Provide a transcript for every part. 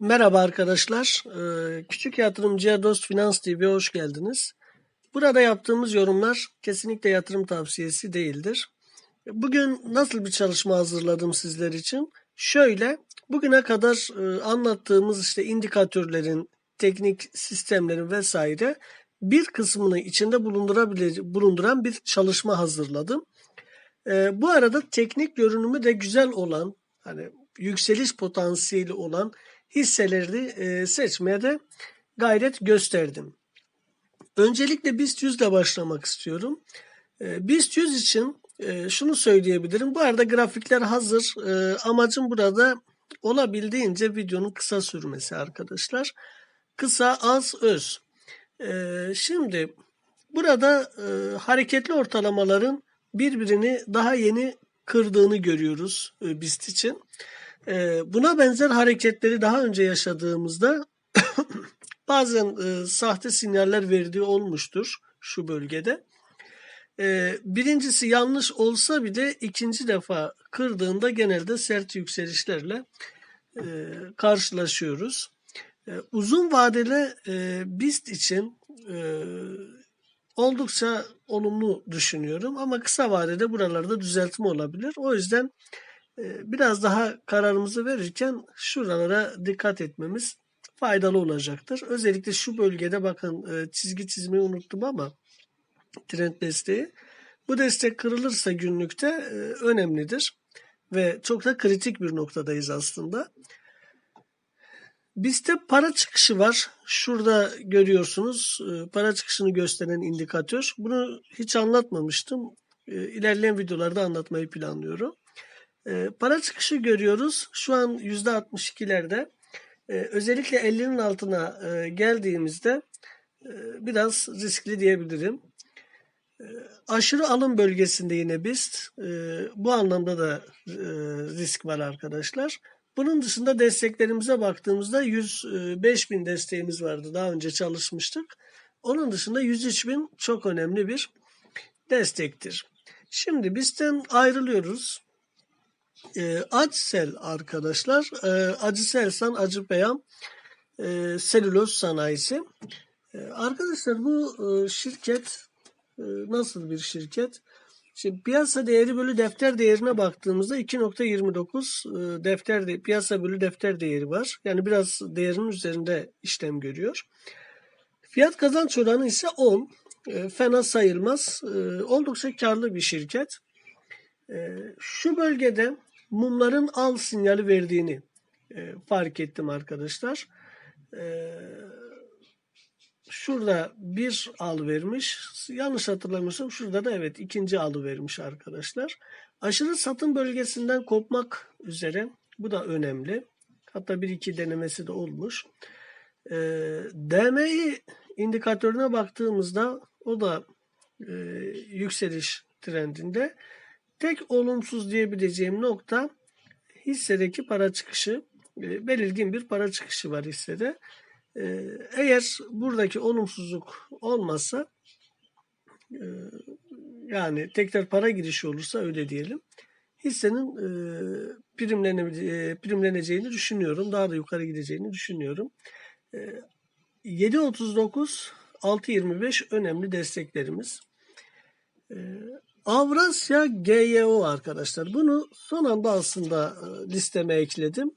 Merhaba arkadaşlar. Ee, Küçük Yatırımcıya Dost Finans TV'ye hoş geldiniz. Burada yaptığımız yorumlar kesinlikle yatırım tavsiyesi değildir. Bugün nasıl bir çalışma hazırladım sizler için? Şöyle, bugüne kadar e, anlattığımız işte indikatörlerin, teknik sistemlerin vesaire bir kısmını içinde bulunduran bir çalışma hazırladım. Ee, bu arada teknik görünümü de güzel olan, hani yükseliş potansiyeli olan hisseleri e, seçmeye de gayret gösterdim. Öncelikle BIST 100 ile başlamak istiyorum. E, BIST 100 için e, şunu söyleyebilirim. Bu arada grafikler hazır. Amacım burada olabildiğince videonun kısa sürmesi arkadaşlar. Kısa, az, öz. Şimdi burada hareketli ortalamaların birbirini daha yeni kırdığını görüyoruz BIST için. E, buna benzer hareketleri daha önce yaşadığımızda bazen e, sahte sinyaller verdiği olmuştur şu bölgede. E, birincisi yanlış olsa bile ikinci defa kırdığında genelde sert yükselişlerle e, karşılaşıyoruz. E, uzun vadeli e, BIST için e, oldukça olumlu düşünüyorum ama kısa vadede buralarda düzeltme olabilir. O yüzden biraz daha kararımızı verirken şuralara dikkat etmemiz faydalı olacaktır. Özellikle şu bölgede bakın e, çizgi çizmeyi unuttum ama trend desteği. Bu destek kırılırsa günlükte e, önemlidir ve çok da kritik bir noktadayız aslında. Bizde para çıkışı var. Şurada görüyorsunuz para çıkışını gösteren indikatör. Bunu hiç anlatmamıştım. İlerleyen videolarda anlatmayı planlıyorum. Para çıkışı görüyoruz. Şu an %62'lerde. Özellikle 50'nin altına geldiğimizde biraz riskli diyebilirim. Aşırı alım bölgesinde yine BIST. Bu anlamda da risk var arkadaşlar. Bunun dışında desteklerimize baktığımızda 105 bin desteğimiz vardı. Daha önce çalışmıştık. Onun dışında 103 bin çok önemli bir destektir. Şimdi bizden ayrılıyoruz. E, Acısel arkadaşlar. E, Acıselsan Acı Peyam e, selüloz sanayisi. E, arkadaşlar bu e, şirket e, nasıl bir şirket? Şimdi piyasa değeri bölü defter değerine baktığımızda 2.29 e, defter de, piyasa bölü defter değeri var. Yani biraz değerinin üzerinde işlem görüyor. Fiyat kazanç oranı ise 10. E, fena sayılmaz. E, oldukça karlı bir şirket. Şu bölgede mumların al sinyali verdiğini fark ettim arkadaşlar. Şurada bir al vermiş. Yanlış hatırlamıyorsam şurada da evet ikinci alı vermiş arkadaşlar. Aşırı satım bölgesinden kopmak üzere. Bu da önemli. Hatta bir iki denemesi de olmuş. E, DMI indikatörüne baktığımızda o da e, yükseliş trendinde. Tek olumsuz diyebileceğim nokta hissedeki para çıkışı. E, belirgin bir para çıkışı var hissede. Ee, eğer buradaki olumsuzluk olmazsa e, yani tekrar para girişi olursa öyle diyelim hissenin e, primlene, e, primleneceğini düşünüyorum. Daha da yukarı gideceğini düşünüyorum. 7.39 6.25 önemli desteklerimiz. Avrasya GYO arkadaşlar. Bunu son anda aslında listeme ekledim.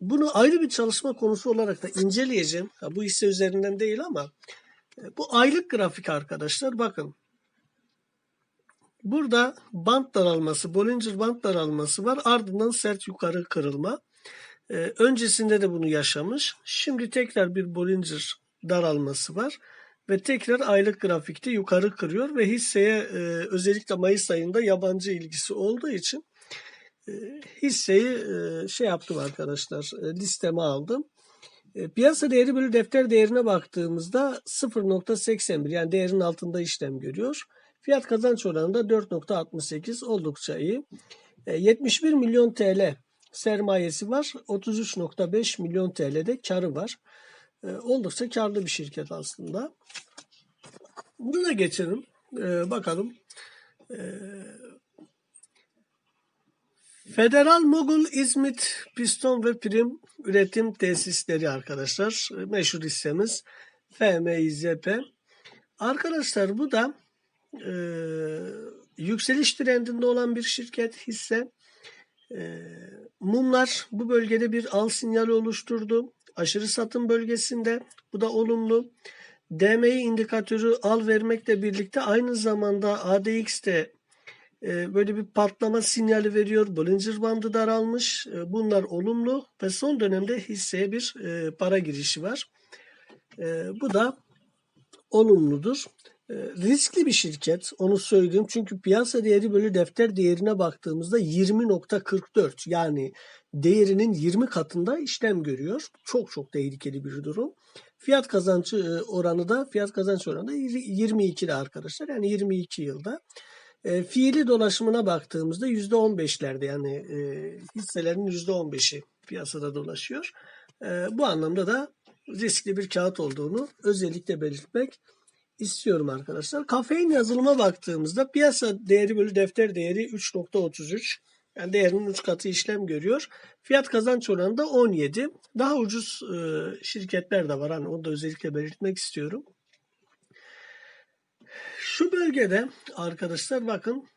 Bunu ayrı bir çalışma konusu olarak da inceleyeceğim. Ha, bu hisse üzerinden değil ama e, bu aylık grafik arkadaşlar bakın. Burada bant daralması, Bollinger bant daralması var. Ardından sert yukarı kırılma. Ee, öncesinde de bunu yaşamış. Şimdi tekrar bir Bollinger daralması var. Ve tekrar aylık grafikte yukarı kırıyor ve hisseye e, özellikle Mayıs ayında yabancı ilgisi olduğu için hisseyi e, şey yaptım arkadaşlar e, listeme aldım. E, piyasa değeri bölü defter değerine baktığımızda 0.81 yani değerin altında işlem görüyor. Fiyat kazanç oranı da 4.68 oldukça iyi. 71 milyon TL sermayesi var. 33.5 milyon TL'de karı var. Oldukça karlı bir şirket aslında. Bunu da geçelim. Bakalım Federal Mogul İzmit Piston ve Prim Üretim Tesisleri arkadaşlar. Meşhur hissemiz FMİZP. Arkadaşlar bu da e, yükseliş trendinde olan bir şirket hisse. E, mumlar bu bölgede bir al sinyali oluşturdu. Aşırı satım bölgesinde bu da olumlu. DMI indikatörü al vermekle birlikte aynı zamanda ADX'te e, böyle bir patlama sinyali veriyor. Bollinger bandı daralmış. E, bunlar olumlu ve son dönemde hisseye bir e, para girişi var. Bu da olumludur. E, riskli bir şirket onu söyleyeyim çünkü piyasa değeri bölü defter değerine baktığımızda 20.44 yani değerinin 20 katında işlem görüyor. Çok çok tehlikeli bir durum. Fiyat kazancı e, oranı da fiyat kazanç oranı da 22'de arkadaşlar. Yani 22 yılda. E, fiili dolaşımına baktığımızda %15'lerde yani e, hisselerin %15'i piyasada dolaşıyor. E, bu anlamda da riskli bir kağıt olduğunu özellikle belirtmek istiyorum arkadaşlar. Kafein yazılıma baktığımızda piyasa değeri bölü defter değeri 3.33. Yani değerinin 3 katı işlem görüyor. Fiyat kazanç oranı da 17. Daha ucuz e, şirketler de var. Hani onu da özellikle belirtmek istiyorum. Şu bölgede arkadaşlar bakın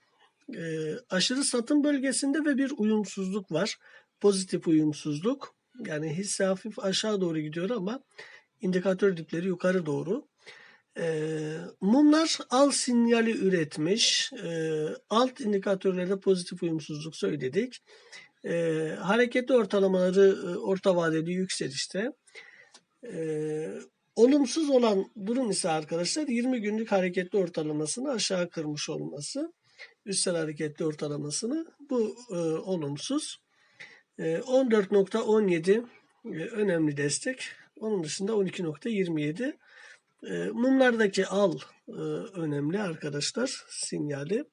e, aşırı satım bölgesinde ve bir uyumsuzluk var. Pozitif uyumsuzluk. Yani hisse hafif aşağı doğru gidiyor ama indikatör dipleri yukarı doğru. E, mumlar al sinyali üretmiş. E, alt indikatörlerde pozitif uyumsuzluk söyledik. E, hareketli ortalamaları e, orta vadeli yükselişte. E, olumsuz olan durum ise arkadaşlar 20 günlük hareketli ortalamasını aşağı kırmış olması. Üstel hareketli ortalamasını. Bu e, olumsuz. E, 14.17 e, önemli destek. Onun dışında 12.27 e, mumlardaki al e, önemli arkadaşlar sinyali.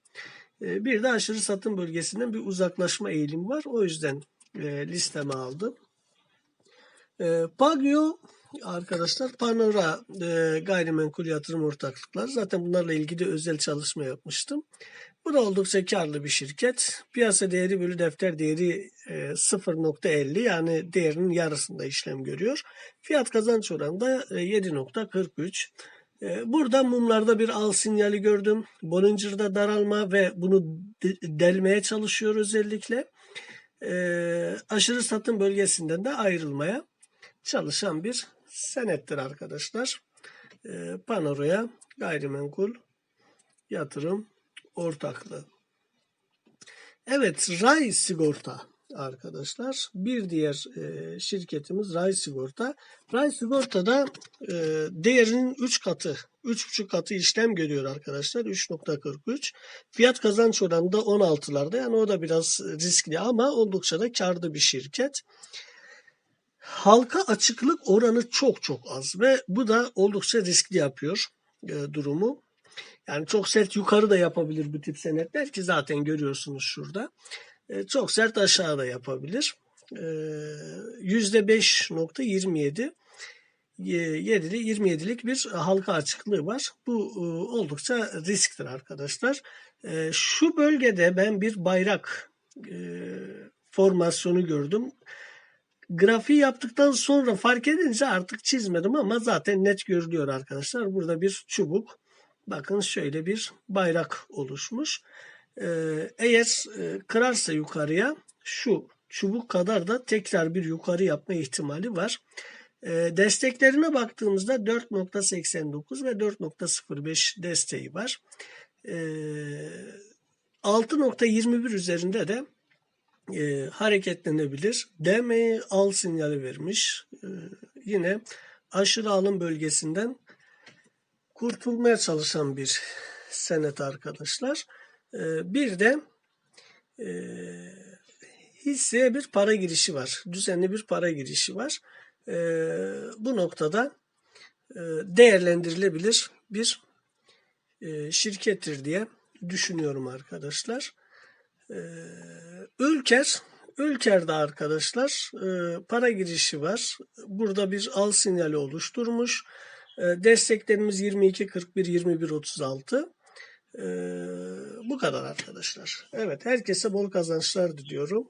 E, bir de aşırı satım bölgesinden bir uzaklaşma eğilimi var. O yüzden e, listeme aldım. E, Pagio arkadaşlar Panora e, gayrimenkul yatırım ortaklıkları. Zaten bunlarla ilgili özel çalışma yapmıştım. Bu da oldukça karlı bir şirket. Piyasa değeri bölü defter değeri e, 0.50 yani değerinin yarısında işlem görüyor. Fiyat kazanç oranı da e, 7.43. E, burada mumlarda bir al sinyali gördüm. Bollinger'da daralma ve bunu de, delmeye çalışıyor özellikle. E, aşırı satım bölgesinden de ayrılmaya çalışan bir senettir arkadaşlar. E, Panoro'ya gayrimenkul yatırım ortaklığı. Evet, Ray Sigorta arkadaşlar. Bir diğer e, şirketimiz Ray Sigorta. Ray Sigorta'da e, değerinin 3 katı, 3,5 katı işlem görüyor arkadaşlar. 3.43. Fiyat kazanç oranı da 16'larda. Yani o da biraz riskli ama oldukça da karlı bir şirket. Halka açıklık oranı çok çok az ve bu da oldukça riskli yapıyor e, durumu. Yani çok sert yukarı da yapabilir bu tip senetler ki zaten görüyorsunuz şurada. E, çok sert aşağı da yapabilir. E, %5.27 7'li 27'lik bir halka açıklığı var. Bu e, oldukça risktir arkadaşlar. E, şu bölgede ben bir bayrak e, formasyonu gördüm. Grafiği yaptıktan sonra fark edince artık çizmedim ama zaten net görülüyor arkadaşlar. Burada bir çubuk Bakın şöyle bir bayrak oluşmuş. Ee, eğer e, kırarsa yukarıya şu çubuk kadar da tekrar bir yukarı yapma ihtimali var. Ee, desteklerine baktığımızda 4.89 ve 4.05 desteği var. Ee, 6.21 üzerinde de e, hareketlenebilir. DM'yi al sinyali vermiş. E, yine aşırı alım bölgesinden kurtulmaya çalışan bir senet arkadaşlar. Ee, bir de e, hisseye bir para girişi var. Düzenli bir para girişi var. Ee, bu noktada e, değerlendirilebilir bir e, şirkettir diye düşünüyorum arkadaşlar. Ee, Ülker Ülker'de arkadaşlar para girişi var. Burada bir al sinyali oluşturmuş. Ee, desteklerimiz 22 41 21 36. Ee, bu kadar arkadaşlar. Evet herkese bol kazançlar diliyorum.